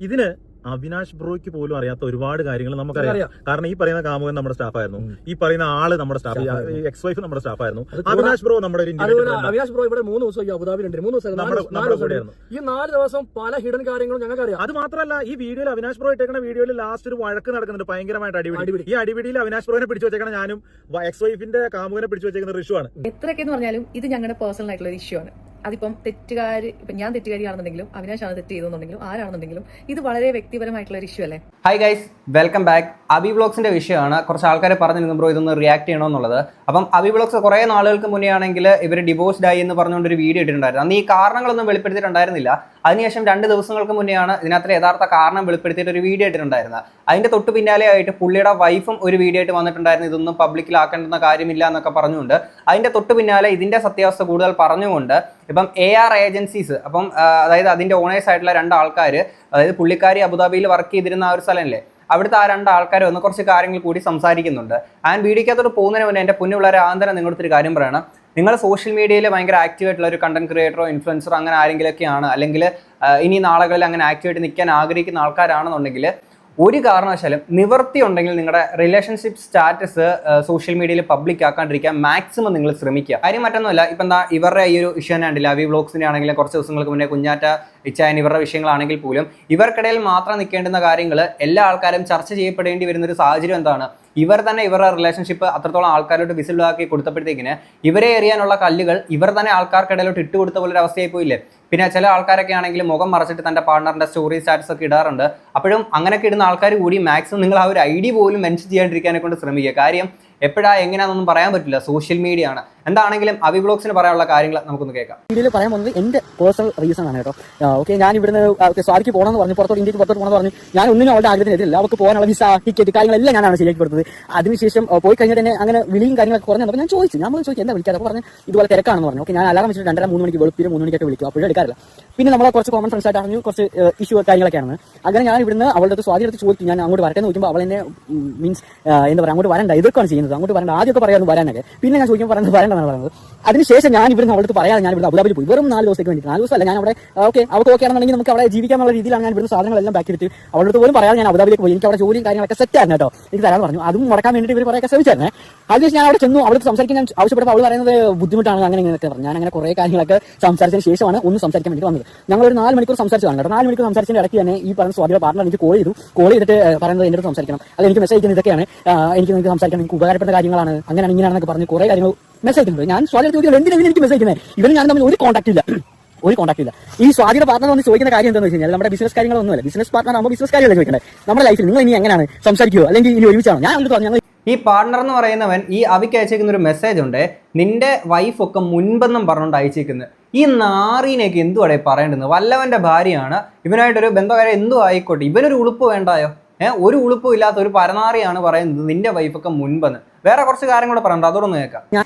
ഇതിന് അവിനാശ് ബ്രോയ്ക്ക് പോലും അറിയാത്ത ഒരുപാട് കാര്യങ്ങൾ നമുക്കറിയാം. അറിയാം. കാരണം ഈ പറയുന്ന കാമുകൻ നമ്മുടെ സ്റ്റാഫായിരുന്നു. ഈ പറയുന്ന ആൾ നമ്മുടെ സ്റ്റാഫ്. എക്സ് വൈഫ് നമ്മുടെ സ്റ്റാഫായിരുന്നു. ആയിരുന്നു കൂടാ- ബ്രോ നമ്മുടെ അവിനാശ് ബ്രോ ഇവിടെ മൂന്ന് ദിവസം അബുദാബി രണ്ട് മൂന്ന് ദിവസം ഈ നാല് ദിവസം പല ഹിഡൻ കാര്യങ്ങളും ഞങ്ങൾക്ക് അറിയാം അത് മാത്രമല്ല ഈ വീഡിയോയിൽ അവിനാശ് ബ്രോ ഇട്ടേക്കുന്ന വീഡിയോയിൽ ലാസ്റ്റ് ഒരു വഴക്ക് നടക്കുന്നുണ്ട്. ഭയങ്കരമായിട്ട് അടിപിടി. ഈ അടിപിടിയിൽ അവിനാശ് ബ്രോനെ പിടിച്ചു വെച്ചേക്കണ ഞാനും എക്സ് വൈഫിന്റെ കാമുകനെ പിടിച്ചു വെച്ചേക്കുന്ന ഋഷു ആണ്. എത്രയൊക്കെ എന്ന് പറഞ്ഞാലും ഇത് ഞങ്ങളുടെ പേഴ്സണൽ ആയിട്ടുള്ള ഒരു ഇഷ്യൂ ആണ്. അതിപ്പം തെറ്റുകാർ ഇപ്പം ഞാൻ തെറ്റുകാരിയാണെന്നുണ്ടെങ്കിലും അവിനാശാണ് തെറ്റ് ചെയ്തെന്നുണ്ടെങ്കിലും ആരാണെന്നുണ്ടെങ്കിലും ഇത് വളരെ വ്യക്തിപരമായിട്ടുള്ള ഒരു ഇഷ്യൂ അല്ലേ? Hi guys welcome back Abi ബ്ലോഗ്സിന്റെ വിഷയമാണ്. കുറച്ച് ആൾക്കാർ പറഞ്ഞിരുന്നു ബ്രോ ഇതൊന്ന് റിയാക്ട് ചെയ്യണമെന്നുള്ളത്. അപ്പം അബി ബ്ലോഗ്സ് കുറേ നാളുകൾക്ക് മുന്നേ ആണെങ്കിൽ ഇവർ ഡിവോഴ്സ്ഡ് ആയി എന്ന് പറഞ്ഞുകൊണ്ട് ഒരു വീഡിയോ ഇട്ടിട്ടുണ്ടായിരുന്നു. അന്ന് ഈ കാരണങ്ങളൊന്നും വെളിപ്പെടുത്തിയിട്ടുണ്ടായിരുന്നില്ല. അതിനുശേഷം രണ്ട് ദിവസങ്ങൾക്ക് മുന്നെയാണ് ഇതിനകത്ത് യഥാർത്ഥ കാരണം വെളിപ്പെടുത്തിയിട്ട് ഒരു വീഡിയോ ഇട്ടിട്ടുണ്ടായിരുന്നത്. അതിന്റെ തൊട്ട് പിന്നാലെ ആയിട്ട് പുള്ളിയുടെ വൈഫും ഒരു വീഡിയോ ആയിട്ട് വന്നിട്ടുണ്ടായിരുന്നു. ഇതൊന്നും പബ്ലിക്കിലാക്കേണ്ടുന്ന കാര്യമില്ല എന്നൊക്കെ പറഞ്ഞുകൊണ്ട് അതിന്റെ തൊട്ട് പിന്നാലെ ഇതിന്റെ സത്യാവസ്ഥ കൂടുതൽ പറഞ്ഞുകൊണ്ട് ഇപ്പം എ ആർ ഏജൻസീസ് അപ്പം അതായത് അതിന്റെ ഓണേഴ്സ് ആയിട്ടുള്ള രണ്ട് ആൾക്കാർ അതായത് പുള്ളിക്കാരി അബുദാബിയിൽ വർക്ക് ചെയ്തിരുന്ന ആ ഒരു സ്ഥലമല്ലേ അവിടുത്തെ ആ രണ്ട് ആൾക്കാർ ഒന്ന് കുറച്ച് കാര്യങ്ങൾ കൂടി സംസാരിക്കുന്നുണ്ട്. ആൻഡ് വീഡിയോക്കകത്തോട് പോകുന്നതിന് മുന്നേ എന്റെ പൊന്നുപിള്ളേരെ ആന്തരം നിങ്ങളുടെ ഒരു കാര്യം പറയണം. നിങ്ങൾ സോഷ്യൽ മീഡിയയിൽ ഭയങ്കര ആക്റ്റീവ് ആയിട്ടുള്ള ഒരു കണ്ടന്റ് ക്രിയേറ്ററോ ഇൻഫ്ലുവൻസറോ അങ്ങനെ ആരെങ്കിലുമൊക്കെയാണ് അല്ലെങ്കിൽ ഇനി നാളുകളിൽ അങ്ങനെ ആക്റ്റീവായിട്ട് നിൽക്കാൻ ആഗ്രഹിക്കുന്ന ആൾക്കാരാണെന്നുണ്ടെങ്കിൽ ഒരു കാരണവശാലും നിവർത്തി ഉണ്ടെങ്കിൽ നിങ്ങളുടെ റിലേഷൻഷിപ്പ് സ്റ്റാറ്റസ് സോഷ്യൽ മീഡിയയിൽ പബ്ലിക് ആക്കാണ്ടിരിക്കാൻ മാക്സിമം നിങ്ങൾ ശ്രമിക്കുക. കാര്യം മറ്റൊന്നുമല്ല ഇപ്പം എന്താ ഇവരുടെ ഈ ഒരു ഇഷ്യൂ തന്നെ ഉണ്ടല്ലോ. അവി ബ്ലോഗ്സിന്റെ ആണെങ്കിലും കുറച്ച് ദിവസങ്ങൾക്ക് മുന്നേ കുഞ്ഞാറ്റ ഇച്ചായൻ ഇവരുടെ വിഷയങ്ങളാണെങ്കിൽ പോലും ഇവർക്കിടയിൽ മാത്രം നിൽക്കേണ്ടുന്ന കാര്യങ്ങൾ എല്ലാ ആൾക്കാരും ചർച്ച ചെയ്യപ്പെടേണ്ടി വരുന്ന ഒരു സാഹചര്യം എന്താണ്? ഇവർ തന്നെ ഇവരുടെ റിലേഷൻഷിപ്പ് അത്രത്തോളം ആൾക്കാരോട്ട് വിസിലാക്കി കൊടുത്തപ്പോഴത്തേക്കിന് ഇവരെ എറിയാനുള്ള കല്ലുകൾ ഇവർ തന്നെ ആൾക്കാർക്കിടയിലോട്ട് ഇട്ട് കൊടുത്ത പോലെ ഒരു അവസ്ഥയായി പോയില്ലേ പിന്നെ ചില ആൾക്കാരൊക്കെ ആണെങ്കിൽ മുഖം മറച്ചിട്ട് തന്റെ പാർട്ണറിന്റെ സ്റ്റോറി സ്റ്റാറ്റസ് ഒക്കെ ഇടാറുണ്ട്. അപ്പോഴും അങ്ങനെയൊക്കെ ഇടുന്ന ആൾക്കാർ കൂടി മാക്സിമം നിങ്ങൾ ആ ഒരു ഐ ഡി പോലും മെൻഷൻ ചെയ്യാണ്ടിരിക്കാനെ കൊണ്ട് ശ്രമിക്കുക. കാര്യം എപ്പോഴാ എങ്ങനെയാണെന്നൊന്നും പറയാൻ പറ്റില്ല. സോഷ്യൽ മീഡിയ ആണ്. എന്താണെങ്കിലും അവി ബ്ലോഗ്സിന് പറയാനുള്ള കാര്യങ്ങൾ നമുക്കൊന്ന് കേൾക്കാം. ഇന്ത്യയിൽ പറയാൻ പോകുന്നത് എന്റെ പേഴ്സണൽ റീസൺ ആണ് കേട്ടോ. ഓക്കെ ഞാൻ ഇവിടുന്ന് സ്വാദിക്ക് പോകണമെന്ന് പറഞ്ഞു പുറത്തോട്ട് ഇന്ത്യയ്ക്ക് പുറത്തോട്ട് പോകണമെന്ന് പറഞ്ഞു. ഞാൻ ഒന്നിനും അവളുടെ ആഗ്രഹത്തിനെതിരല്ല അവർക്ക് പോകാനുള്ള വിസ ടിക്കറ്റ് കാര്യങ്ങളെല്ലാം ഞാനാണ് ശരിയാക്കി കൊടുത്തത്. അതിനുശേഷം പോയി കഴിഞ്ഞിട്ട് തന്നെ അങ്ങനെ വിളിയും കാര്യങ്ങളൊക്കെ കുറഞ്ഞു അപ്പോൾ ഞാൻ ചോദിച്ചു. ഞാൻ ചോദിച്ചു എന്താ വിളിക്കാതെ അപ്പോൾ പറഞ്ഞു ഇതുപോലെ തിരക്കാണെന്ന് പറഞ്ഞു. ഓക്കെ ഞാൻ അലാറം വെച്ചിട്ട് രണ്ടര മൂന്ന് മണിക്ക് വെളുപ്പിന് മൂന്ന് മണിക്കൊക്കെ വിളിക്കും. അപ്പോഴും എടുക്കാറില്ല. പിന്നെ നമ്മളെ കുറച്ച് കോമൺ ഫ്രണ്ട്സ് ആയിട്ട് അറിഞ്ഞു കുറച്ച് ഇഷ്യൂ കാര്യങ്ങളൊക്കെയാണ്. അങ്ങനെ ഞാൻ ഇവിടുന്ന് അവളുടെ അടുത്ത് അടുത്ത് ചോദിച്ചു. ഞാൻ അങ്ങോട്ട് വരട്ടെ എന്ന് ചോദിക്കുമ്പോൾ അവൾ എന്നെ മീൻസ് എന്താ പറയുക അങ്ങോട്ട് വരണ്ട. ഇതൊക്കെയാണ് ചെയ്യുന്നത്. അങ്ങോട്ട് വരണ്ട. ആദ്യമൊക്കെ പറയാമെന്ന് വരാനൊക്കെ. പിന്നെ ഞാൻ ചോദിക്കുമ്പോൾ പറയുന്നത് വരണ്ടെന്നാണ് പറയുന്നത് അതിനുശേഷം ഞാൻ ഇവിടുന്ന് അവൾക്ക് പറയാതെ ഞാൻ ഇവിടെ അബുദാബിയിൽ പോയി. വെറും നാല് ദിവസത്തേക്ക് വേണ്ടി നാല് ദിവസമല്ല ഞാൻ അവിടെ ഓക്കെ അവൾക്ക് ഓക്കെ ആണെന്നുണ്ടെങ്കിൽ നമുക്ക് അവിടെ ജീവിക്കാനുള്ള രീതിയിലാണ് ഞാൻ ഇവിടുന്ന് സാധനങ്ങളെല്ലാം ബാക്കി എടുത്ത് അവളടുത്ത് പോലും പറയാതെ ഞാൻ അബുദാബിലേക്ക് പോയി. എനിക്ക് അവിടെ ജോലിയും കാര്യങ്ങളൊക്കെ സെറ്റ് ആയിരുന്നു കേട്ടോ. എനിക്ക് തരാൻ പറഞ്ഞു. അതും മുടക്കാൻ വേണ്ടിയിട്ട് ഇവർ പറയാൻ ശ്രമിച്ചായിരുന്നേ. അതിനുശേഷം ഞാൻ അവിടെ ചെന്നു. അവിടെ സംസാരിക്കാൻ ആവശ്യപ്പെട്ടപ്പോൾ അവൾ പറയുന്നത് ബുദ്ധിമുട്ടാണ് അങ്ങനെ ഇങ്ങനെയൊക്കെ പറഞ്ഞു. ഞാൻ അങ്ങനെ കുറേ കാര്യങ്ങളൊക്കെ സംസാരിച്ചതിന് ശേഷമാണ് ഒന്ന് സംസാരിക്കാൻ വേണ്ടി വന്നത്. ഞങ്ങൾ ഒരു നാല് മണിക്കൂർ സംസാരിച്ചതാണ് കേട്ടോ. നാല് മണിക്കൂർ സംസാരിച്ചതിന് ഇടയ്ക്ക് തന്നെ ഈ പറഞ്ഞ സ്വാതിയുടെ പാർട്ണർ എനിക്ക് കോൾ ചെയ്തു. കോൾ ചെയ്തിട്ട് പറയുന്നത് എന്റെ സംസാരിക്കണം. അത് എനിക്ക് മെസ്സേജ് അയക്കുന്നത് ഇതൊക്കെയാണ്. എനിക്ക് നിങ്ങൾക്ക് സംസാരിക്കണം എനിക്ക് ഉപകാരപ്പെട്ട കാര്യങ്ങളാണ്. അങ്ങനെയാണ് ഇങ്ങനെയാണെന്നൊക്കെ പറഞ്ഞ് കുറേ കാര്യങ്ങൾ മെസ്സേജ് ഉണ്ട് ഞാൻ സ്വാതി ചോദിക്കുന്നത് എന്തിനാണ് എനിക്ക് മെസ്സേജ് അയക്കുന്നത് ഞാൻ തമ്മിൽ ഒരു കോൺടാക്ട് ഇല്ല. ഒരു കോൺടാക്ട് ഇല്ല. ഈ സ്വാതിയുടെ പാർട്ണർ വന്ന് ചോദിക്കുന്ന കാര്യം എന്താണെന്ന് വെച്ച് കഴിഞ്ഞാൽ നമ്മുടെ ബിസിനസ് കാര്യങ്ങളൊന്നുമല്ല ബിസിനസ് പാർട്ണർ ആകുമ്പോൾ ബിസിനസ് കാര്യമല്ല ചോദിക്കണേ നമ്മുടെ ലൈഫിൽ നിങ്ങൾ ഇനി എങ്ങനെയാണ് സംസാരിക്കുമോ അല്ലെങ്കിൽ ഇനി ഒരുമിച്ചാണോ? ഞാൻ അവർക്ക് പറഞ്ഞു ഈ പാർട്ണർ എന്ന് പറയുന്നവൻ ഈ അവിക്ക് അയച്ചേക്കുന്ന ഒരു മെസ്സേജ് ഉണ്ട്. നിന്റെ വൈഫൊക്കെ മുൻപെന്നും പറഞ്ഞുകൊണ്ട് അയച്ചേക്കുന്നത് ഈ നാറീനെയൊക്കെ എന്തുവാടേ പറയേണ്ടത്? വല്ലവന്റെ ഭാര്യയാണ്. ഇവനായിട്ടൊരു ബന്ധകാരം എന്തു ആയിക്കോട്ടെ. ഇവനൊരു ഉളുപ്പ് വേണ്ടായോ? ഏഹ് ഒരു ഉളുപ്പും ഇല്ലാത്ത ഒരു പരനാറിയാണ് പറയുന്നത് നിന്റെ വൈഫൊക്കെ മുൻപെന്ന്. വേറെ കുറച്ച് കാര്യം കൂടെ പറയണ്ട അതോടൊന്ന് കേൾക്കാം. ഞാൻ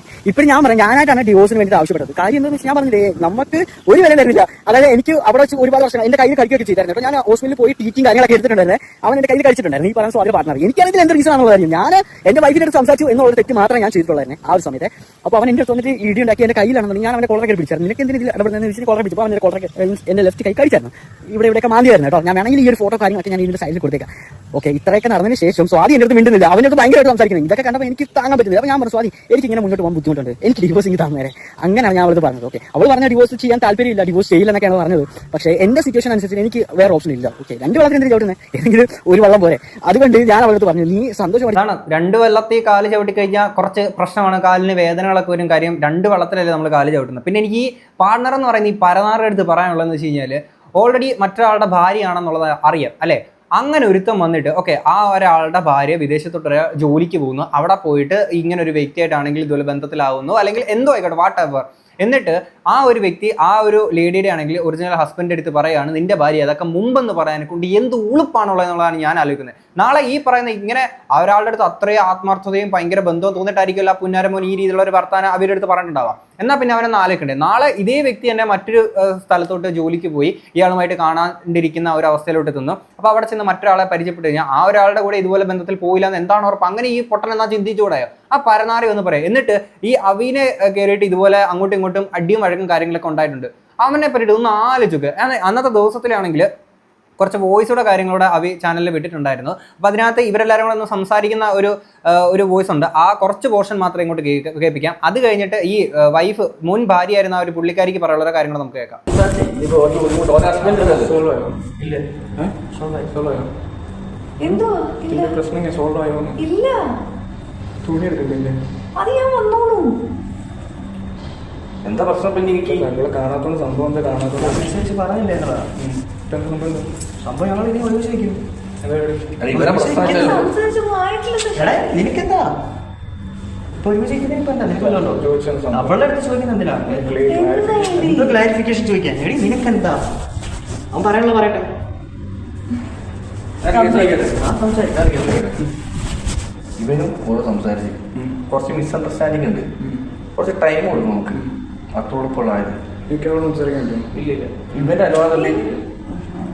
ഞാൻ പറയാം ഞാനായിട്ടാണ് ഡിവോഴ്സിന് വേണ്ടി ആവശ്യപ്പെട്ടത്. കാര്യം എന്താണെന്ന് വെച്ചാൽ ഞാൻ പറഞ്ഞില്ലേ നമുക്ക് ഒരു വില തരുന്നില്ല. അതായത് എനിക്ക് അവിടെ വെച്ച് ഒരുപാട് വർഷം എന്റെ കയ്യിൽ കഴിക്കുകയൊക്കെ ചെയ്തായിരുന്നു അപ്പോൾ ഞാൻ ഹോസ്പിറ്റലിൽ പോയി ടീച്ചിങ് കാര്യങ്ങളൊക്കെ എടുത്തിട്ടുണ്ടായിരുന്നു. അവൻ എന്റെ കയ്യിൽ കഴിച്ചിട്ടുണ്ടായിരുന്നു ഈ പറഞ്ഞ സ്വാതി പാർട്ണർ എനിക്കാണെങ്കിൽ എന്ത് റീസൺ ആണെന്നുള്ള ഞാൻ എന്റെ വൈഫിന്റെ അടുത്ത് സംസാരിച്ചു എന്നുള്ള തെറ്റ് മാത്രമേ ഞാൻ ചെയ്തിട്ടുള്ളായിരുന്നു ആ ഒരു സമയത്ത്. അപ്പോൾ അവൻ എന്റെ തോന്നിട്ട് ഇടി ഉണ്ടാക്കി എന്റെ കയ്യിലാണെന്ന് ഞാൻ അവന്റെ കോളറൊക്കെ പിടിച്ചായിരുന്നു. നിനക്ക് എന്തിനും ഇടപെടുന്ന വിഷയം കോളർ പിടിച്ചപ്പോൾ അവന്റെ കോളറൊക്കെ എന്റെ ലെഫ്റ്റ് കൈ കഴിച്ചായിരുന്നു ഇവിടെ ഇവിടെയൊക്കെ മാന്തിയായിരുന്നു കേട്ടോ. ഞാൻ വേണമെങ്കിൽ ഈ ഒരു ഫോട്ടോ കാര്യങ്ങളൊക്കെ ഞാൻ ഇതിന്റെ സൈഡിൽ കൊടുത്തേക്കാം. ഓക്കെ ഇത്രയൊക്കെ നടന്നതിന് ശേഷം സ്വാതി എന്റെ അടുത്ത് മിണ്ടുന്നില്ല. അവനൊക്കെ ഭയങ്കരമായിട്ട് സംസാരിക്കുന്നത് ഇതൊക്കെ കണ്ടപ്പോൾ എനിക്ക് താങ്ങാൻ പറ്റുന്നില്ല. അപ്പോൾ ഞാൻ പറഞ്ഞു സ്വാതി എനിക്ക് ഇങ്ങനെ മുന്നോട്ട് പോകാൻ ബുദ്ധിമുട്ടുണ്ട്. എനിക്ക് ഡിവോഴ്സ് ഇങ്ങനെ തന്നേരെ. അങ്ങനെയാണ് ഞാൻ അവളത് പറഞ്ഞത്. ഓക്കെ അവൾ പറഞ്ഞ ഡിവോഴ്സ് ചെയ്യാൻ താല്പര്യമില്ല ഡിവോഴ്സ് ചെയ്യില്ല എന്നൊക്കെയാണ് പറഞ്ഞത്. പക്ഷേ എന്റെ സിറ്റുവേഷൻ അനുസരിച്ച് എനിക്ക് വേറെ ഓപ്ഷൻ ഇല്ല. ഓക്കെ രണ്ട് വെള്ളത്തിന് ചവിട്ടുന്നത് ഏതെങ്കിലും ഒരു വെള്ളം പോരെ. അതുകൊണ്ട് ഞാൻ അവളടുത്ത് പറഞ്ഞു നീ സന്തോഷമാണ് രണ്ട് വെള്ളത്തിൽ കാൽ ചവിട്ടി കഴിഞ്ഞാൽ കുറച്ച് പ്രശ്നമാണ്. കാലിന് വേദനകളൊക്കെ വരും. കാര്യം രണ്ട് വെള്ളത്തിലല്ലേ നമ്മൾ കാൽ ചവിട്ടുന്നത്. പിന്നെ എനിക്ക് ഈ പാർട്ണർ എന്ന് പറയുന്ന ഈ പരനാറെ അടുത്ത് പറയാനുള്ളതെന്ന് വെച്ച് കഴിഞ്ഞാൽ ഓൾറെഡി മറ്റൊരാളുടെ ഭാര്യയാണെന്നുള്ളത് അറിയാം അല്ലേ? അങ്ങനെ ഒരുത്തം വന്നിട്ട് ഓക്കെ ആ ഒരാളുടെ ഭാര്യ വിദേശത്തോട്ട് ജോലിക്ക് പോകുന്നു. അവിടെ പോയിട്ട് ഇങ്ങനെ ഒരു വ്യക്തിയായിട്ടാണെങ്കിൽ ഇതുപോലെ ബന്ധത്തിലാവുന്നു. അല്ലെങ്കിൽ എന്തോ ആയിക്കോട്ടെ വാട്ട് എവർ എന്നിട്ട് ആ ഒരു വ്യക്തി ആ ഒരു ലേഡിയുടെ ആണെങ്കിൽ ഒറിജിനൽ ഹസ്ബൻഡ് എടുത്ത് പറയുകയാണ് നിന്റെ ഭാര്യ അതൊക്കെ മുമ്പെന്ന് പറയാനെ കൊണ്ട് എന്ത് ഉളുപ്പാണുള്ളത് എന്നുള്ളതാണ് ഞാൻ ആലോചിക്കുന്നത്. നാളെ ഈ പറയുന്ന ഇങ്ങനെ ഒരാളുടെ അടുത്ത് അത്രയും ആത്മാർത്ഥതയും ഭയങ്കര ബന്ധവും തോന്നിട്ടായിരിക്കില്ല പുന്നാരമോൻ ഈ രീതിയിലുള്ള ഒരു വർത്താനം അവരുടെ അടുത്ത് പറഞ്ഞിട്ടുണ്ടാവാം എന്നാൽ പിന്നെ അവനെ നാളെ ആലോചിക്കണ്ടേ നാളെ ഇതേ വ്യക്തി തന്നെ മറ്റൊരു സ്ഥലത്തോട്ട് ജോലിക്ക് പോയി ഇയാളുമായിട്ട് കാണാണ്ടിരിക്കുന്ന ഒരു അവസ്ഥയിലോട്ട് എത്തുന്നു. അപ്പോൾ അവിടെ ചെന്ന് മറ്റൊരാളെ പരിചയപ്പെട്ട് കഴിഞ്ഞാൽ ആ ഒരാളുടെ കൂടെ ഇതുപോലെ ബന്ധത്തിൽ പോയില്ല എന്ന് എന്താണ് ഉറപ്പ്? അങ്ങനെ ഈ പൊട്ടൻ എന്നാ ചിന്തിച്ചുകൂടായോ? ആ പരനാറി ഒന്ന് പറയാം. എന്നിട്ട് ഈ അവീനെ കയറിയിട്ട് ഇതുപോലെ അങ്ങോട്ടും ഇങ്ങോട്ടും അടിയും വഴക്കും കാര്യങ്ങളൊക്കെ ഉണ്ടായിട്ടുണ്ട്. അവനെ പറ്റിയിട്ട് ഒന്ന് ആലോചിക്കുക അന്നത്തെ ദിവസത്തിലാണെങ്കിൽ കുറച്ച് വോയിസോടെ കാര്യങ്ങളോടെ അവി ചാനലിൽ വിട്ടിട്ടുണ്ടായിരുന്നു. അപ്പോൾ അതിനകത്ത് ഇവരെല്ലാവരും കൂടെ ഒന്ന് സംസാരിക്കുന്ന ഒരു ഒരു വോയിസ് ഉണ്ട്. ആ കുറച്ച് പോർഷൻ മാത്രമേ ഇങ്ങോട്ട് കേൾപ്പിക്കാം. അത് കഴിഞ്ഞിട്ട് ഈ വൈഫ് മുൻ ഭാര്യയായിരുന്ന ആ ഒരു പുള്ളിക്കാരിക്ക് പറയാനുള്ള കാര്യങ്ങൾ നമുക്ക് കേൾക്കാം. എന്തോ? പ്രശ്നം സോൾവ് ആയോ? ഇല്ല. തുണി എടുക്കത്തില്ലേ? അത് ഞാൻ വന്നോളൂ. എന്താ പ്രശ്നം പിന്നെ എനിക്ക്? കാണാത്തോണ്ട് സംഭവം എന്താ കാണാത്തോണ്ട്? അനുസരിച്ച് പറഞ്ഞില്ലേ സംഭവം ഞങ്ങൾ ഇനി ഒരുമിച്ച് നിൽക്കും നിനക്കെന്താ. അവളുടെ അടുത്ത് ചോദിക്കുന്ന എന്തിനാ? Clear clarification. എന്തോ ക്ലാരിഫിക്കേഷൻ ചോദിക്കാൻ? എടി നിനക്കെന്താ? അവൻ പറയാനുള്ള പറയട്ടെ. ഇവനും ഓരോ സംസാരിച്ച്. കുറച്ച് മിസ്അണ്ടർസ്റ്റാൻഡിങ് ഉണ്ട്. കുറച്ച് ടൈം കൊടുക്കും നമുക്ക്. അത്രയുള്ളപ്പോഴായത് ഉള്ള ഇല്ല ഇവന്റെ അനുവാദമല്ലേ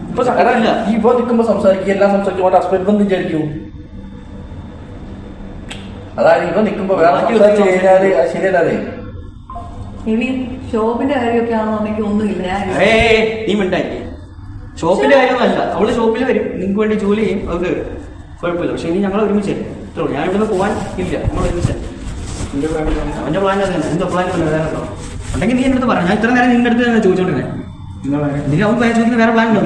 ഇപ്പൊ സ- എടാ, ഈ ഇപ്പൊ നിൽക്കുമ്പോ സംസാരിക്കുക എല്ലാം സംസാരിക്കും അവന്റെ ഹസ്ബൻഡ് എന്ന് വിചാരിക്കൂ. അതായത് ഇവ നിൽക്കുമ്പോ വേറെ സംസാരിച്ച് കഴിഞ്ഞാൽ അത് ശരിയല്ലേ ഇനി ഷോപ്പിന്റെ കാര്യമൊക്കെ ആണെന്നുണ്ടെങ്കിൽ ഒന്നുമില്ല നീ ഷോപ്പിന്റെ കാര്യമൊന്നുമല്ല. അവൾ ഷോപ്പിൽ വരും. നിങ്ങൾക്ക് വേണ്ടി ജോലി ചെയ്യും. അവർക്ക് കുഴപ്പമില്ല. പക്ഷെ ഇനി ഞങ്ങൾ ഒരുമിച്ച് ഇത്രേ ഞാൻ ഇവിടുന്ന് പോകാൻ ഇല്ല. നമ്മൾ ഒരുമിച്ച്? അവന്റെ പ്ലാൻ അത് എന്റെ എന്തോ പ്ലാൻ വേറെ ഉണ്ടോ ഉണ്ടെങ്കിൽ നീ എന്റെ അടുത്ത് പറഞ്ഞു ഞാൻ ഇത്ര നേരം നിന്റെ അടുത്ത് തന്നെ ചോദിച്ചോണ്ടിരുന്നത് വേറെ പ്ലാൻ ഉണ്ടോ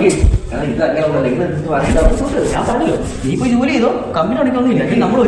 നമ്മൾ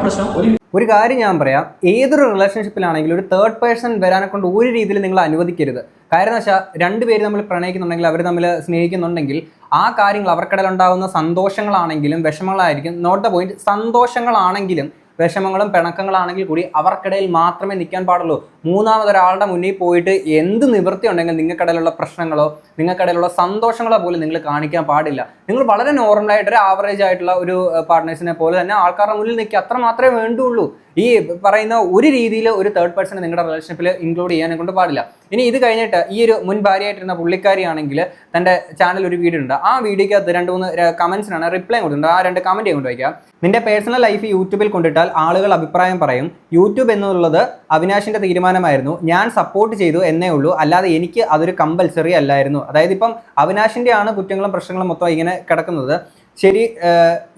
പ്രശ്നം ഒരു കാര്യം ഞാൻ പറയാം ഏതൊരു റിലേഷൻഷിപ്പിലാണെങ്കിലും ഒരു തേർഡ് പേഴ്സൺ വരാനെ കൊണ്ട് ഒരു രീതിയിൽ നിങ്ങൾ അനുവദിക്കരുത് കാര്യം എന്ന് വെച്ചാൽ രണ്ടുപേര് നമ്മൾ പ്രണയിക്കുന്നുണ്ടെങ്കിൽ അവർ തമ്മിൽ സ്നേഹിക്കുന്നുണ്ടെങ്കിൽ ആ കാര്യങ്ങൾ അവർക്കിടയിൽ ഉണ്ടാകുന്ന സന്തോഷങ്ങളാണെങ്കിലും വിഷമങ്ങളായിരിക്കും നോട്ട് ദ പോയിന്റ് സന്തോഷങ്ങളാണെങ്കിലും വിഷമങ്ങളും പിണക്കങ്ങളാണെങ്കിൽ കൂടി അവർക്കിടയിൽ മാത്രമേ നിൽക്കാൻ പാടുള്ളൂ. മൂന്നാമതൊരാളുടെ മുന്നിൽ പോയിട്ട് എന്ത് നിവൃത്തി ഉണ്ടെങ്കിൽ നിങ്ങൾക്കിടയിലുള്ള പ്രശ്നങ്ങളോ നിങ്ങൾക്കിടയിലുള്ള സന്തോഷങ്ങളോ പോലും നിങ്ങൾ കാണിക്കാൻ പാടില്ല. നിങ്ങൾ വളരെ നോർമലായിട്ട് ഒരു ആവറേജ് ആയിട്ടുള്ള ഒരു പാർട്ട്നേഴ്സിനെ പോലെ തന്നെ ആൾക്കാരുടെ മുന്നിൽ നിൽക്കുക. അത്ര മാത്രമേ വേണ്ടുള്ളൂ. ഈ പറയുന്ന ഒരു രീതിയിൽ ഒരു തേർഡ് പേഴ്സൺ നിങ്ങളുടെ റിലേഷൻഷിപ്പിൽ ഇൻക്ലൂഡ് ചെയ്യാനെ കൊണ്ട് പാടില്ല. ഇനി ഇത് കഴിഞ്ഞിട്ട് ഈ ഒരു മുൻ ഭാര്യയായിട്ടിരുന്ന പുള്ളിക്കാരിയാണെങ്കിൽ തന്റെ ചാനൽ ഒരു വീഡിയോ ഉണ്ട്. ആ വീഡിയോക്കകത്ത് രണ്ട് മൂന്ന് കമൻസിനാണ് റിപ്ലൈ കൊടുക്കുന്നത് ആ രണ്ട് കമന്റ് കൊണ്ട് വയ്ക്കുക നിന്റെ പേഴ്സണൽ ലൈഫ് യൂട്യൂബിൽ കൊണ്ടിട്ടാൽ ആളുകൾ അഭിപ്രായം പറയും. യൂട്യൂബ് എന്നുള്ളത് അവിനാശിന്റെ തീരുമാനമായിരുന്നു. ഞാൻ സപ്പോർട്ട് ചെയ്തു എന്നേ ഉള്ളൂ. അല്ലാതെ എനിക്ക് അതൊരു കമ്പൽസറി അല്ലായിരുന്നു. അതായത് ഇപ്പം അവിനാശിന്റെ ആണ് കുറ്റങ്ങളും പ്രശ്നങ്ങളും മൊത്തം ഇങ്ങനെ കിടക്കുന്നത്. ശരി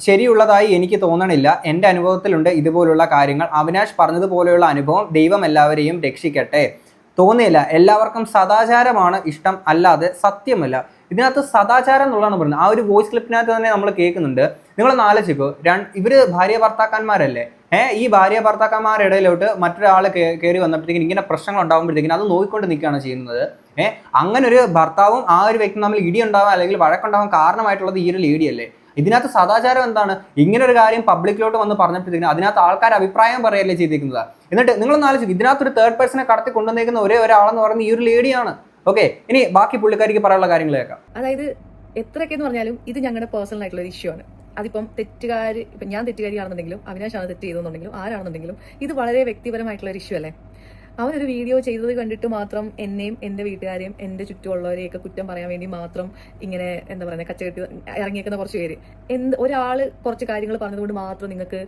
ശരിയുള്ളതായി എനിക്ക് തോന്നണില്ല. എന്റെ അനുഭവത്തിലുണ്ട് ഇതുപോലുള്ള കാര്യങ്ങൾ. അവിനാശ് പറഞ്ഞതുപോലെയുള്ള അനുഭവം ദൈവം എല്ലാവരെയും രക്ഷിക്കട്ടെ. തോന്നിയില്ല. എല്ലാവർക്കും സദാചാരമാണ് ഇഷ്ടം അല്ലാതെ സത്യമല്ല. ഇതിനകത്ത് സദാചാരം എന്നുള്ളതാണ് പറയുന്നത് ആ ഒരു വോയിസ് ക്ലിപ്പിനകത്ത് തന്നെ നമ്മൾ കേൾക്കുന്നുണ്ട്. നിങ്ങളൊന്ന് ആലോചിക്കോ. രണ്ട് ഇവർ ഭാര്യ ഭർത്താക്കന്മാരല്ലേ? ഏഹ് ഈ ഭാര്യ ഭർത്താക്കന്മാരുടെ ഇടയിലോട്ട് മറ്റൊരാൾ കയറി വന്നപ്പോഴത്തേക്കും ഇങ്ങനെ പ്രശ്നങ്ങൾ ഉണ്ടാകുമ്പോഴത്തേക്കും അത് നോക്കിക്കൊണ്ട് നിൽക്കുകയാണ് ചെയ്യുന്നത്. ഏഹ് അങ്ങനെ ഒരു ഭർത്താവും ആ ഒരു വ്യക്തി തമ്മിൽ ഇടി ഉണ്ടാവാൻ അല്ലെങ്കിൽ വഴക്കുണ്ടാവാൻ കാരണമായിട്ടുള്ളത് ഈ ഒരു ലേഡിയല്ലേ ഇതിനകത്ത് സദാചാരം എന്താണ്? ഇങ്ങനെ ഒരു കാര്യം പബ്ലിക്കിലോട്ട് വന്ന് പറഞ്ഞപ്പോഴത്തേക്കും അതിനകത്ത് ആൾക്കാർ അഭിപ്രായം പറയല്ലേ ചെയ്തിരിക്കുന്നത് എന്നിട്ട് നിങ്ങളൊന്ന് ആലോചിക്കും ഇതിനകത്ത് ഒരു തേർഡ് പേഴ്സണെ കടത്തി കൊണ്ടുവന്നേക്കുന്ന ഒരേ ഒരാളെന്ന് പറയുന്നത് ഈ ഒരു ലേഡിയാണ് ഓക്കെ ഇനി ബാക്കി പുള്ളിക്കാരിക്ക് പറയാനുള്ള കാര്യങ്ങൾ കേൾക്കാം. അതായത് എത്രയൊക്കെ എന്ന് പറഞ്ഞാലും ഇത് ഞങ്ങളുടെ പേഴ്സണൽ ആയിട്ടുള്ള ഒരു ഇഷ്യൂ ആണ്. അതിപ്പം തെറ്റുകാർ ഇപ്പം ഞാൻ തെറ്റുകാരിയാണെന്നുണ്ടെങ്കിലും അവിനാശാണ് തെറ്റ് ചെയ്തെന്നുണ്ടെങ്കിലും ആരാണെന്നുണ്ടെങ്കിലും ഇത് വളരെ വ്യക്തിപരമായിട്ടുള്ള ഒരു ഇഷ്യൂ അല്ലേ? അവനൊരു വീഡിയോ ചെയ്തത് കണ്ടിട്ട് മാത്രം എന്നെയും എന്റെ വീട്ടുകാരെയും എന്റെ ചുറ്റുമുള്ളവരെയൊക്കെ കുറ്റം പറയാൻ വേണ്ടി മാത്രം ഇങ്ങനെ എന്താ പറയുക കച്ചകെട്ടി ഇറങ്ങിയേക്കുന്ന കുറച്ച് പേര്. എന്ത് ഒരാൾ കുറച്ച് കാര്യങ്ങൾ പറഞ്ഞതുകൊണ്ട് മാത്രം നിങ്ങൾക്ക്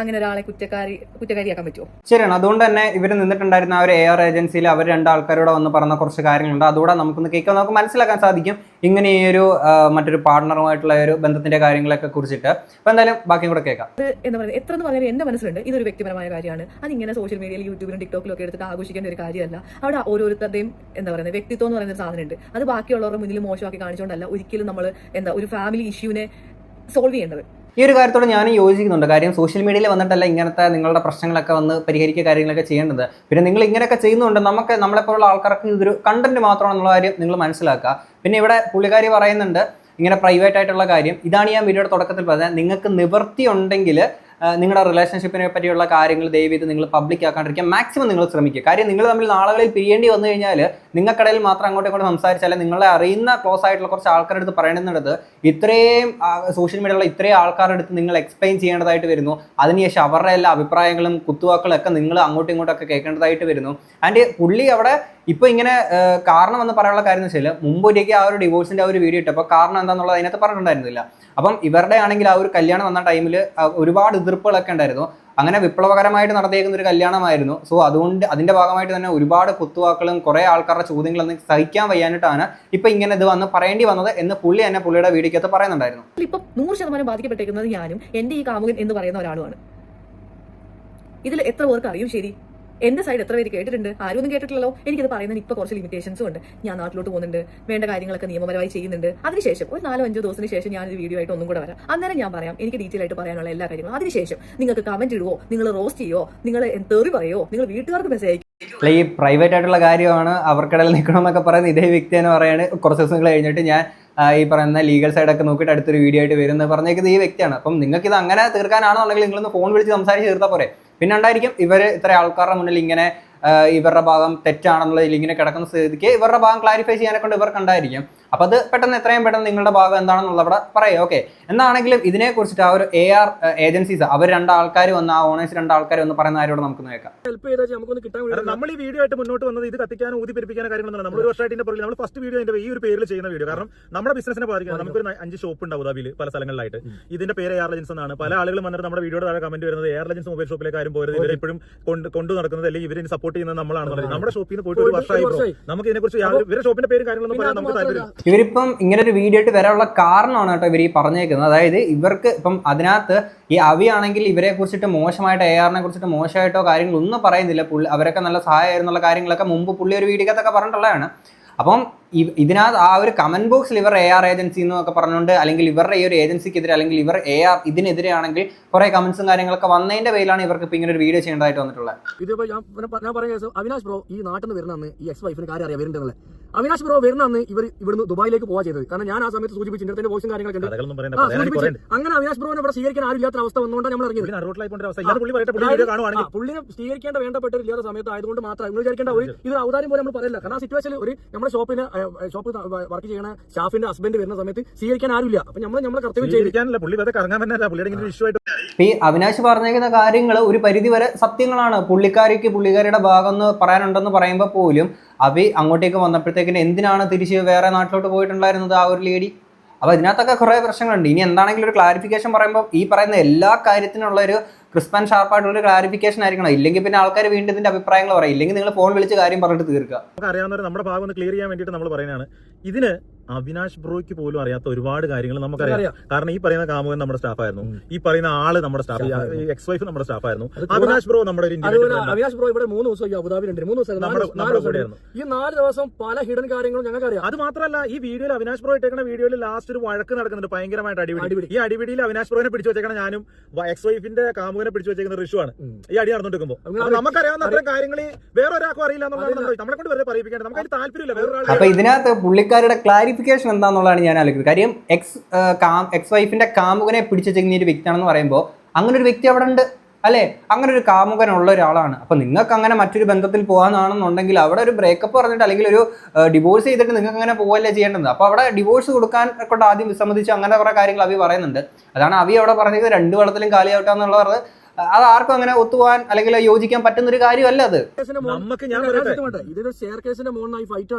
അങ്ങനെ ഒരാളെ കുറ്റക്കാരി കുറ്റക്കാരിയാക്കാൻ പറ്റുമോ ശരിയാണ്. അതുകൊണ്ട് തന്നെ ഇവർ നിന്നിട്ടുണ്ടായിരുന്ന ആ ഒരു എ ആർ ഏജൻസിയിൽ അവർ രണ്ടാൾക്കാരോട് വന്ന് പറഞ്ഞ കുറച്ച് കാര്യങ്ങളുണ്ട്. അതുകൂടെ നമുക്കൊന്ന് കേൾക്കാൻ നമുക്ക് മനസ്സിലാക്കാൻ സാധിക്കും ഇങ്ങനെ ഈ ഒരു മറ്റൊരു പാർട്ണറുമായിട്ടുള്ള ഒരു ബന്ധത്തിന്റെ കാര്യങ്ങളൊക്കെ കുറിച്ചിട്ട്. അപ്പൊ എന്തായാലും ബാക്കിയും കൂടെ കേൾക്കാം. അത് എന്ന് പറയുന്നത് എത്ര എന്ന് പറഞ്ഞാലും എന്റെ മനസ്സിലുണ്ട്. ഇതൊരു വ്യക്തിപരമായ കാര്യമാണ്. അതിങ്ങനെ സോഷ്യൽ മീഡിയയിൽ യൂട്യൂബിലും ടിക്ടോക്കിലും ഒക്കെ എടുത്തിട്ട് ആഘോഷിക്കേണ്ട ഒരു കാര്യമല്ല. അവിടെ ഓരോരുത്തരുടെയും എന്താ പറയുന്നത് വ്യക്തിത്വം എന്ന് പറയുന്ന ഒരു സാധനമുണ്ട്. അത് ബാക്കിയുള്ളവരുടെ മുന്നിൽ മോശമാക്കി കാണിച്ചുകൊണ്ടല്ല ഒരിക്കലും നമ്മൾ എന്താ ഒരു ഫാമിലി ഇഷ്യൂവിനെ സോൾവ് ചെയ്യേണ്ടത്. ഈ ഒരു കാര്യത്തോട് ഞാനും യോജിക്കുന്നുണ്ട്. കാര്യം സോഷ്യൽ മീഡിയയിൽ വന്നിട്ടല്ല ഇങ്ങനത്തെ നിങ്ങളുടെ പ്രശ്നങ്ങളൊക്കെ വന്ന് പരിഹരിക്കുക കാര്യങ്ങളൊക്കെ ചെയ്യേണ്ടത്. പിന്നെ നിങ്ങൾ ഇങ്ങനെയൊക്കെ ചെയ്യുന്നുണ്ട്. നമുക്ക് നമ്മളെപ്പോലുള്ള ആൾക്കാർക്ക് ഇതൊരു കണ്ടന്റ് മാത്രമാണെന്നുള്ള കാര്യം നിങ്ങൾ മനസ്സിലാക്കുക. പിന്നെ ഇവിടെ പുള്ളിക്കാരി പറയുന്നുണ്ട് ഇങ്ങനെ പ്രൈവറ്റ് ആയിട്ടുള്ള കാര്യം. ഇതാണ് ഞാൻ വീഡിയോയുടെ തുടക്കത്തിൽ പറഞ്ഞത്. നിങ്ങൾക്ക് നിവൃത്തി ഉണ്ടെങ്കിൽ നിങ്ങളുടെ റിലേഷൻഷിപ്പിനെ പറ്റിയുള്ള കാര്യങ്ങൾ ദയവ് ചെയ്ത് നിങ്ങൾ പബ്ലിക് ആക്കാണ്ടിരിക്കാൻ മാക്സിമം നിങ്ങൾ ശ്രമിക്കുക. കാര്യം നിങ്ങൾ തമ്മിൽ നാളുകളിൽ പിരിയേണ്ടി വന്നു കഴിഞ്ഞാൽ നിങ്ങൾക്കിടയിൽ മാത്രം അങ്ങോട്ടും ഇങ്ങോട്ടും സംസാരിച്ചാൽ നിങ്ങളെ അറിയുന്ന ക്ലോസ് ആയിട്ടുള്ള കുറച്ച് ആൾക്കാരുടെ അടുത്ത് പറയണമെന്നിടത്ത് ഇത്രയും സോഷ്യൽ മീഡിയയിലുള്ള ഇത്രയും ആൾക്കാരുടെ അടുത്ത് നിങ്ങൾ എക്സ്പ്ലെയിൻ ചെയ്യേണ്ടതായിട്ട് വരുന്നു. അതിനുശേഷം അവരുടെ എല്ലാ അഭിപ്രായങ്ങളും കുത്തുവാക്കളും ഒക്കെ നിങ്ങൾ അങ്ങോട്ടും ഇങ്ങോട്ടൊക്കെ കേൾക്കേണ്ടതായിട്ട് വരുന്നു. ആൻഡ് പുള്ളി അവിടെ ഇപ്പൊ ഇങ്ങനെ കാരണം എന്ന് പറയാനുള്ള കാര്യം എന്ന് വെച്ചാൽ മുമ്പ് ഒരിക്കൽ ആ ഒരു ഡിവോഴ്സിന്റെ ആ ഒരു വീഡിയോ ഇട്ടപ്പോൾ കാരണം എന്താണെന്നുള്ളത് അതിനകത്ത് പറഞ്ഞിട്ടുണ്ടായിരുന്നില്ല. അപ്പം ഇവരുടെ ആണെങ്കിൽ ആ ഒരു കല്യാണം വന്ന ടൈമിൽ ഒരുപാട് എതിർപ്പുകളൊക്കെ ഉണ്ടായിരുന്നു. അങ്ങനെ വിപ്ലവകരമായിട്ട് നടത്തിയേക്കുന്ന ഒരു കല്യാണമായിരുന്നു. സോ അതുകൊണ്ട് അതിന്റെ ഭാഗമായിട്ട് തന്നെ ഒരുപാട് കുത്തുവാക്കളും കുറെ ആൾക്കാരുടെ ചോദ്യങ്ങളൊന്നും സഹിക്കാൻ വയ്യാനിട്ടാണ് ഇപ്പൊ ഇങ്ങനെ ഇത് വന്ന് പറയേണ്ടി വന്നത് എന്ന് പുള്ളി തന്നെ പുള്ളിയുടെ വീഡിയോക്കകത്ത് പറയുന്നുണ്ടായിരുന്നു. ഇപ്പൊ നൂറ് ശതമാനം ബാധിക്കപ്പെട്ടേക്കുന്നത് ഞാനും എന്റെ ഈ കാമുകൻ എന്ന് പറയുന്ന ഒരാളുമാണ്. ഇതിൽ എത്ര പേർക്ക് അറിയും ശരി? എന്റെ സൈഡ് എത്ര പേര് കേട്ടിട്ടുണ്ട്? ആരും ഒന്നും കേട്ടിട്ടില്ലല്ലോ. എനിക്കത് പറയുന്നതിന് ഇപ്പൊ കുറച്ച് ലിമിറ്റേഷൻസും ഉണ്ട്. ഞാൻ നാട്ടിലോട്ട് പോകുന്നുണ്ട്. വേണ്ട കാര്യങ്ങളൊക്കെ നിയമപരമായി ചെയ്യുന്നുണ്ട്. അതിനുശേഷം ഒരു നാലോ അഞ്ചോ ദിവസത്തിന് ശേഷം ഞാൻ ഒരു വീഡിയോ ആയിട്ട് ഒന്നും കൂടെ വരാം. അന്നേരം ഞാൻ പറയാം എനിക്ക് ഡീറ്റെയിൽ ആയിട്ട് പറയാനുള്ള എല്ലാ കാര്യങ്ങളും. അതിനുശേഷം നിങ്ങൾക്ക് കമന്റ് ഇടുവോ? നിങ്ങൾ റോസ്റ്റ് ചെയ്യോ? നിങ്ങൾ തെറി പറയോ? നിങ്ങൾ വീട്ടുകാർക്ക് മെസ്സേജ് അയക്കും? അല്ല ഈ പ്രൈവറ്റ് ആയിട്ടുള്ള കാര്യമാണ് അവർക്കിടയിൽ നിൽക്കണം എന്നൊക്കെ പറയുന്ന ഇതേ വ്യക്തി എന്ന് പറയാണ്. കുറച്ച് ദിവസങ്ങൾ കഴിഞ്ഞിട്ട് ഞാൻ ഈ പറയുന്ന ലീഗൽ സൈഡൊക്കെ നോക്കിയിട്ട് അടുത്തൊരു വീഡിയോ ആയിട്ട് വരുന്നത് പറഞ്ഞേക്കുന്നത് ഈ വ്യക്തിയാണ്. അപ്പം നിങ്ങൾക്ക് ഇത് അങ്ങനെ തീർക്കാനാണെന്നുണ്ടെങ്കിൽ നിങ്ങളൊന്ന് ഫോൺ വിളിച്ച് സംസാരിച്ച് തീർത്താൽ പോരെ. പിന്നെ ഉണ്ടായിരിക്കും ഇവർ ഇത്ര ആൾക്കാരുടെ മുന്നിൽ ഇങ്ങനെ ഇവരുടെ ഭാഗം തെറ്റാണെന്നുള്ളതിൽ ഇങ്ങനെ കിടക്കുന്ന സ്ഥിതിക്ക് ഇവരുടെ ഭാഗം ക്ലാരിഫൈ ചെയ്യാനെ കൊണ്ട് ഇവർക്ക് ഉണ്ടായിരിക്കും അപ്പോൾ അത് പെട്ടെന്ന് എത്രയും പെട്ടെന്ന് നിങ്ങളുടെ ഭാഗം എന്താണെന്നുള്ള അവിടെ പറയാം. ഓക്കെ എന്താണെങ്കിലും ഇതിനെ കുറിച്ചിട്ട് ആ ഒരു എ ആർ ഏജൻസീസ് അവർ രണ്ടാൾക്കാർ വന്ന് ആ ഓണേഴ്സ് രണ്ടാൾക്കാർ വന്ന് പറയുന്ന ആരോട് നമുക്ക് നോക്കാം ഹെൽപ്പ് ചെയ്താൽ നമുക്കൊന്ന് കിട്ടാൻ വേണ്ടി നമ്മൾ ഈ വീഡിയോ ആയിട്ട് മുന്നോട്ട് വന്നത് ഇത് കത്തിക്കാനോ ഊതി പിരിപ്പിക്കാനോ കാര്യങ്ങളൊന്നും നമ്മൾ ഒരു വർഷമായിട്ട് ഇതിന്റെ പുറകിൽ നമ്മൾ ഫസ്റ്റ് വീഡിയോ ഇതിന്റെ ഈ ഒരു പേരിൽ ചെയ്യുന്ന വീഡിയോ കാരണം നമ്മുടെ ബിസിനസിനെ ബാധിക്കുന്നത് നമുക്കൊരു അഞ്ച് ഷോപ്പ് ഉണ്ട് അബുദാബിയിൽ പല സ്ഥലങ്ങളിലായിട്ട്. ഇതിന്റെ പേര് എയർ ലെജൻസ് എന്നാണ്. പല ആളുകളും വന്നിട്ട് നമ്മുടെ വീഡിയോയുടെ താഴെ കമന്റ് വരുന്നത് എയർ ലെജൻസ് മൊബൈൽ ഷോപ്പിലേക്ക് ആരും പോയത് ഇവരെ എപ്പോഴും കൊണ്ട് കൊണ്ടു നടക്കുന്നത് അല്ലെങ്കിൽ ഇവരെ സപ്പോർട്ട് ചെയ്യുന്നത് നമ്മളാണ് നമ്മുടെ ഷോപ്പിൽ നിന്ന് പോയിട്ട് ഒരു വർഷമായി നമുക്ക് ഇതിനെക്കുറിച്ച് യാതൊരു ഇവരുടെ ഷോപ്പിന്റെ പേര് കാര്യങ്ങളൊന്നും പറയാൻ നമുക്ക് താല്പര്യം ഇവരിപ്പം ഇങ്ങനെ ഒരു വീഡിയോ ആയിട്ട് വരാനുള്ള കാരണമാണ് കേട്ടോ ഇവർ ഈ പറഞ്ഞേക്കുന്നത്. അതായത് ഇവർക്ക് ഇപ്പം അതിനകത്ത് ഈ അവി ആണെങ്കിൽ ഇവരെ കുറിച്ചിട്ട് മോശമായിട്ട് എ കുറിച്ചിട്ട് മോശമായിട്ടോ കാര്യങ്ങളൊന്നും പറയുന്നില്ല. പുള്ളി അവരൊക്കെ നല്ല സഹായമായിരുന്നുള്ള കാര്യങ്ങളൊക്കെ മുമ്പ് പുള്ളി ഒരു വീഡിയോക്കകത്തൊക്കെ പറഞ്ഞിട്ടുള്ളതാണ്. അപ്പം ഇതിനകത്ത് ആ ഒരു കമന്റ് ബോക്സിൽ ഇവർ എ ആർ ഏജൻസി എന്നൊക്കെ പറഞ്ഞുകൊണ്ട് അല്ലെങ്കിൽ ഇവരുടെ ഈ ഒരു ഏജൻസിക്കെതിരെ അല്ലെങ്കിൽ ഇവർ എ ആർ ഇതിനെതിരെ ആണെങ്കിൽ കുറെ കമന്റ്സും കാര്യങ്ങളൊക്കെ വന്നതിന്റെ പേരിലാണ് ഇവർക്ക് ഇപ്പൊ ഇങ്ങനെ ഒരു വീഡിയോ ചെയ്യേണ്ടതായിട്ട് വന്നിട്ടുള്ളത്. ഇതിപ്പോ ഞാൻ കേസ് അവിനാശ് ബ്രോ ഈ നാട്ടിൽ നിന്ന് വരുന്ന അന്ന് ഈ എക്സ് വൈഫിന് കാര്യം അറിയാം വരുന്നുണ്ടെന്നല്ലേ അവിനാശ് ബ്രോ വരുന്ന അന്ന് ഇവർ ഇവിടുന്ന് ദുബായിലേക്ക് പോവാ ചെയ്തത്. കാരണം ഞാൻ ആ സമയത്ത് സൂചിപ്പിച്ചു ഇന്നത്തെ വോയിസും കാര്യങ്ങളൊക്കെ. അങ്ങനെ അവിനാശ് ബ്രോനെ ഇവിടെ സ്വീകരിക്കാൻ ആരും ഇല്ലാത്ത അവസ്ഥ വന്നുകൊണ്ട് നമ്മൾ ഇറങ്ങി പുള്ളിനെ സ്വീകരിക്കേണ്ട വേണ്ടപ്പെട്ട ഇല്ലാത്ത സമയത്ത് ആയതുകൊണ്ട് മാത്രം. വിചാരിക്കേണ്ട ഒരു ഇത് ഔദാര്യം പോലെ നമ്മൾ പറയില്ല. കാരണം ആ സിറ്റുവേഷനിൽ ഒരു നമ്മുടെ ഷോപ്പിന് ഷോപ്പ് വർക്ക് ചെയ്യണ ഷാഫിന്റെ ഹസ്ബൻഡ് വരുന്ന സമയത്ത് സ്വീകരിക്കാൻ ആരുമില്ല. അപ്പൊ നമ്മൾ നമ്മളെ കർത്തവ്യം ചെയ്തിരിക്കാനല്ല പുള്ളി വെറുതെ കറങ്ങാൻ പറ്റില്ല പുള്ളിയുടെ ഇങ്ങനെ ഇഷ്യൂ ആയിട്ട് ഈ അവിനാശ് പറഞ്ഞേക്കുന്ന കാര്യങ്ങൾ ഒരു പരിധി വരെ സത്യങ്ങളാണ്. പുള്ളിക്കാരിക്ക് പുള്ളിക്കാരിയുടെ ഭാഗം എന്ന് പറയാനുണ്ടെന്ന് പറയുമ്പോൾ പോലും അവി അങ്ങോട്ടേക്ക് വന്നപ്പോഴത്തേക്കിന് എന്തിനാണ് തിരിച്ച് വേറെ നാട്ടിലോട്ട് പോയിട്ടുണ്ടായിരുന്നത് ആ ഒരു ലേഡി അപ്പൊ ഇതിനകത്തൊക്കെ കുറെ പ്രശ്നങ്ങളുണ്ട്. ഇനി എന്താണെങ്കിലും ഒരു ക്ലാരിഫിക്കേഷൻ പറയുമ്പോൾ ഈ പറയുന്ന എല്ലാ കാര്യത്തിനുള്ള ഒരു ക്രിസ്പൻ ഷാർപ്പായിട്ടുള്ള ഒരു ക്ലാരിഫിക്കേഷൻ ആയിരിക്കണം. ഇല്ലെങ്കിൽ പിന്നെ ആൾക്കാർ വീണ്ടും ഇതിന്റെ അഭിപ്രായങ്ങൾ പറയും. ഇല്ലെങ്കിൽ നിങ്ങൾ ഫോൺ വിളിച്ച് കാര്യം പറഞ്ഞിട്ട് തീർക്കുക. നമുക്ക് അറിയാവുന്നവർ നമ്മുടെ ഭാഗം ഒന്ന് ക്ലിയർ ചെയ്യാൻ വേണ്ടിയിട്ട് നമ്മൾ പറയുന്നതാണ്. ഇതിന് അവിനാശ് ബ്രോയ്ക്ക് പോലും അറിയാത്ത ഒരുപാട് കാര്യങ്ങൾ നമുക്ക് അറിയാം. കാരണം ഈ പറയുന്ന കാമുകൻ നമ്മുടെ സ്റ്റാഫായിരുന്നു ഈ പറയുന്ന ആൾ നമ്മുടെ സ്റ്റാഫ് എക്സ് വൈഫ് നമ്മുടെ സ്റ്റാഫായിരുന്നു അവിനാഷ് ബ്രോ നമ്മുടെ അവിനാശ് ബ്രോ ഇവിടെ മൂന്ന് ദിവസം അബുദാബി രണ്ട് മൂന്ന് ദിവസം ഈ നാല് ദിവസം പല ഹിഡൻ കാര്യങ്ങളും ഞങ്ങൾക്ക് അറിയാം അത് മാത്രമല്ല ഈ വീഡിയോയിൽ അവിനാശ് ബ്രോ ഇട്ടേക്കുന്ന വീഡിയോയിൽ ലാസ്റ്റ് ഒരു വഴക്ക് നടക്കുന്നുണ്ട്. ഭയങ്കരമായിട്ട് അടിപിടി. അടിപിടി. ഈ അടിപിടിയിൽ അവിനാശ് ബ്രോനെ പിടിച്ചു വെച്ചേക്കണം ഞാനും എക്സ് വൈഫിന്റെ കാമുകനെ പിടിച്ചു വെച്ചേക്കുന്ന ഋഷു ആണ്. ഈ അടി നടന്നുകൊണ്ടിരിക്കുമ്പോൾ നമുക്കറിയാവുന്ന അത്രയും കാര്യങ്ങൾ വേറെ ഒരാൾക്കും അറിയില്ല എന്നുള്ളതാണ് നമ്മളെ കൊണ്ട് വെറുതെ പറയിപ്പിക്കേണ്ടത്. നമുക്ക് അതിന് താല്പര്യമില്ല. വേറൊരാൾ അപ്പൊ ഇതിനകത്ത് പുള്ളിക്കാരുടെ ക്ലാരിഫിക്കേഷൻ എന്താന്നുള്ളതാണ് ഞാൻ ആലോചിക്കുന്നത്. കാര്യം എക്സ് എക്സ് വൈഫിന്റെ കാമുകനെ പിടിച്ചു വെച്ചിരിക്കുന്ന ഒരു വ്യക്തിയാണെന്ന് പറയുമ്പോൾ അങ്ങനെ ഒരു വ്യക്തി അവിടെ ഉണ്ട്. അല്ലേ? അങ്ങനെ ഒരു കാമുകനുള്ള ഒരാളാണ്. അപ്പൊ നിങ്ങൾക്ക് അങ്ങനെ മറ്റൊരു ബന്ധത്തിൽ പോകാനാണെന്നുണ്ടെങ്കിൽ അവിടെ ഒരു ബ്രേക്കപ്പ് പറഞ്ഞിട്ട് അല്ലെങ്കിൽ ഒരു ഡിവോഴ്സ് ചെയ്തിട്ട് നിങ്ങൾക്ക് അങ്ങനെ പോകല്ലേ ചെയ്യേണ്ടത്? അപ്പോൾ അവിടെ ഡിവോഴ്സ് കൊടുക്കാൻ കൊണ്ട് ആദ്യം വിസമ്മതിച്ച് അങ്ങനെ കുറേ കാര്യങ്ങൾ അവി പറയുന്നുണ്ട്. അതാണ് അവി അവിടെ പറഞ്ഞത് രണ്ട് വെള്ളത്തിലും കാലിയാവട്ടെന്നുള്ളത് അത് ആർക്കും അങ്ങനെ ഒത്തുപോകാൻ അല്ലെങ്കിൽ യോജിക്കാൻ പറ്റുന്ന ഒരു കാര്യമല്ല അത്. നമുക്ക് ഞാൻ പറയട്ടെ. ഇതൊരു ഷെയർ കേസിന്റെ ഫൈറ്റ്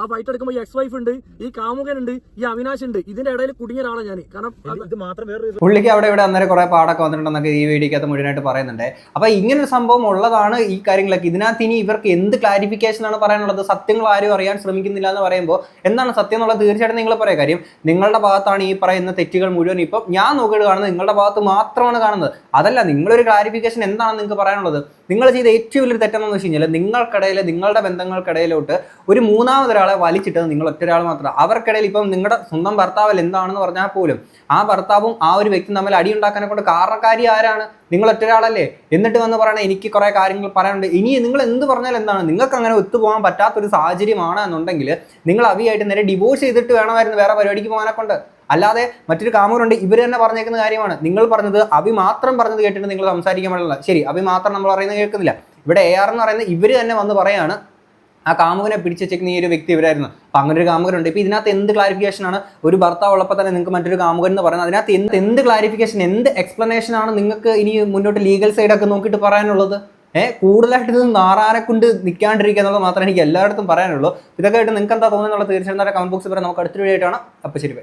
ആ ഫൈറ്റ് എടുക്കുമ്പോൾ എക്സ് വൈഫ് ഉണ്ട് ഈ കാമുകൻ ഉണ്ട് ഈ അവിനാശ് ഉണ്ട്. ഇതിന്റെ ഇടയിൽ കുടുങ്ങിയ ഒരാളാണ് ഞാൻ കാരണം ഇത് മാത്രം വേറെ പുള്ളിക്ക് അവിടെ ഇവിടെ അന്നേരം കുറെ പാടൊക്കെ വന്നിട്ടുണ്ടെന്നൊക്കെ ഈ വീഡിയോക്കകത്ത് മുഴുവനായിട്ട് പറയുന്നുണ്ട്. അപ്പൊ ഇങ്ങനെ ഒരു സംഭവം ഉള്ളതാണ് ഈ കാര്യങ്ങളൊക്കെ. ഇതിനകത്ത് ഇനി ഇവർക്ക് എന്ത് ക്ലാരിഫിക്കേഷൻ ആണ് പറയാനുള്ളത്? സത്യങ്ങൾ ആരും അറിയാൻ ശ്രമിക്കുന്നില്ല എന്ന് പറയുമ്പോൾ എന്താണ് സത്യം എന്നുള്ളത് തീർച്ചയായിട്ടും നിങ്ങൾ പറയാം. കാര്യം നിങ്ങളുടെ ഭാഗത്താണ് ഈ പറയുന്ന തെറ്റുകൾ മുഴുവൻ ഇപ്പം ഞാൻ നോക്കിയിട്ട് കാണുന്നത് നിങ്ങളുടെ ഭാഗത്ത് മാത്രമാണ് കാണുന്നത്. അതല്ല നിങ്ങളൊരു ക്ലാരിഫിക്കേഷൻ എന്താണ് നിങ്ങൾക്ക് പറയാനുള്ളത്? നിങ്ങൾ ചെയ്ത ഏറ്റവും വലിയൊരു തെറ്റെന്ന് വെച്ച് കഴിഞ്ഞാൽ നിങ്ങൾക്കിടയിൽ നിങ്ങളുടെ ബന്ധങ്ങൾക്കിടയിലോട്ട് ഒരു മൂന്നാമതൊരാളെ വലിച്ചിട്ടത് നിങ്ങൾ ഒറ്റൊരാൾ മാത്രം. അവർക്കിടയിൽ ഇപ്പം നിങ്ങളുടെ സ്വന്തം ഭർത്താവിൽ എന്താണെന്ന് പറഞ്ഞാൽ പോലും ആ ഭർത്താവും ആ ഒരു വ്യക്തി തമ്മിൽ അടിയുണ്ടാക്കാനെ കൊണ്ട് കാരണക്കാരി ആരാണ്? നിങ്ങൾ ഒറ്റൊരാളല്ലേ? എന്നിട്ട് വന്ന് പറയണ എനിക്ക് കുറെ കാര്യങ്ങൾ പറയാനുണ്ട്. ഇനി നിങ്ങൾ എന്ത് പറഞ്ഞാൽ എന്താണ്? നിങ്ങൾക്ക് അങ്ങനെ ഒത്തുപോകാൻ പറ്റാത്തൊരു സാഹചര്യമാണ് എന്നുണ്ടെങ്കിൽ നിങ്ങൾ അവിയായിട്ട് നേരെ ഡിവോഴ്സ് ചെയ്തിട്ട് വേണമായിരുന്നു വേറെ പരിപാടിക്ക് പോകാനെ കൊണ്ട്. അല്ലാതെ മറ്റൊരു കാമൂരുണ്ട് ഇവർ തന്നെ പറഞ്ഞേക്കുന്ന കാര്യമാണ്. നിങ്ങൾ പറഞ്ഞത് അഭി മാത്രം പറഞ്ഞത് കേട്ടിട്ട് നിങ്ങൾ സംസാരിക്കാൻ പാടില്ല. ശരി അഭി മാത്രം നമ്മൾ പറയുന്നത് കേൾക്കുന്നില്ല. ഇവിടെ എ ആർ എന്ന് പറയുന്നത് ഇവർ തന്നെ വന്ന് പറയാണ് ആ കാമുകനെ പിടിച്ചേക്കുന്ന ഈ ഒരു വ്യക്തി ഇവരായിരുന്നു. അപ്പം അങ്ങനെ ഒരു കാമുകനുണ്ട്. ഇപ്പോൾ ഇതിനകത്ത് എന്ത് ക്ലാരിഫിക്കേഷൻ ആണ്? ഒരു ഭർത്താവ് ഉള്ളപ്പോൾ തന്നെ നിങ്ങൾക്ക് മറ്റൊരു കാമുകൻ എന്ന് പറയുന്നത് അതിനകത്ത് എന്ത് എന്ത് ക്ലാരിഫിക്കേഷൻ എന്ത് എക്സ്പ്ലനേഷൻ ആണ് നിങ്ങൾക്ക് ഇനി മുന്നോട്ട് ലീഗൽ സൈഡൊക്കെ നോക്കിയിട്ട് പറയാനുള്ളത്? ഏഹ് കൂടുതലായിട്ട് ഇത് നാറാനെ കൊണ്ട് നിൽക്കാണ്ടിരിക്കുക എന്നുള്ളത് മാത്രമേ എനിക്ക് എല്ലായിടത്തും പറയാനുള്ളൂ. ഇതൊക്കെ ആയിട്ട് നിങ്ങൾക്ക് എന്താ തോന്നുന്നുള്ളത് തീർച്ചയായിട്ടും കമന്റ് ബോക്സിൽ പറയാം. നമുക്ക് അടുത്തൊരു വീഡിയോ ആയിട്ടാണ് ശരി.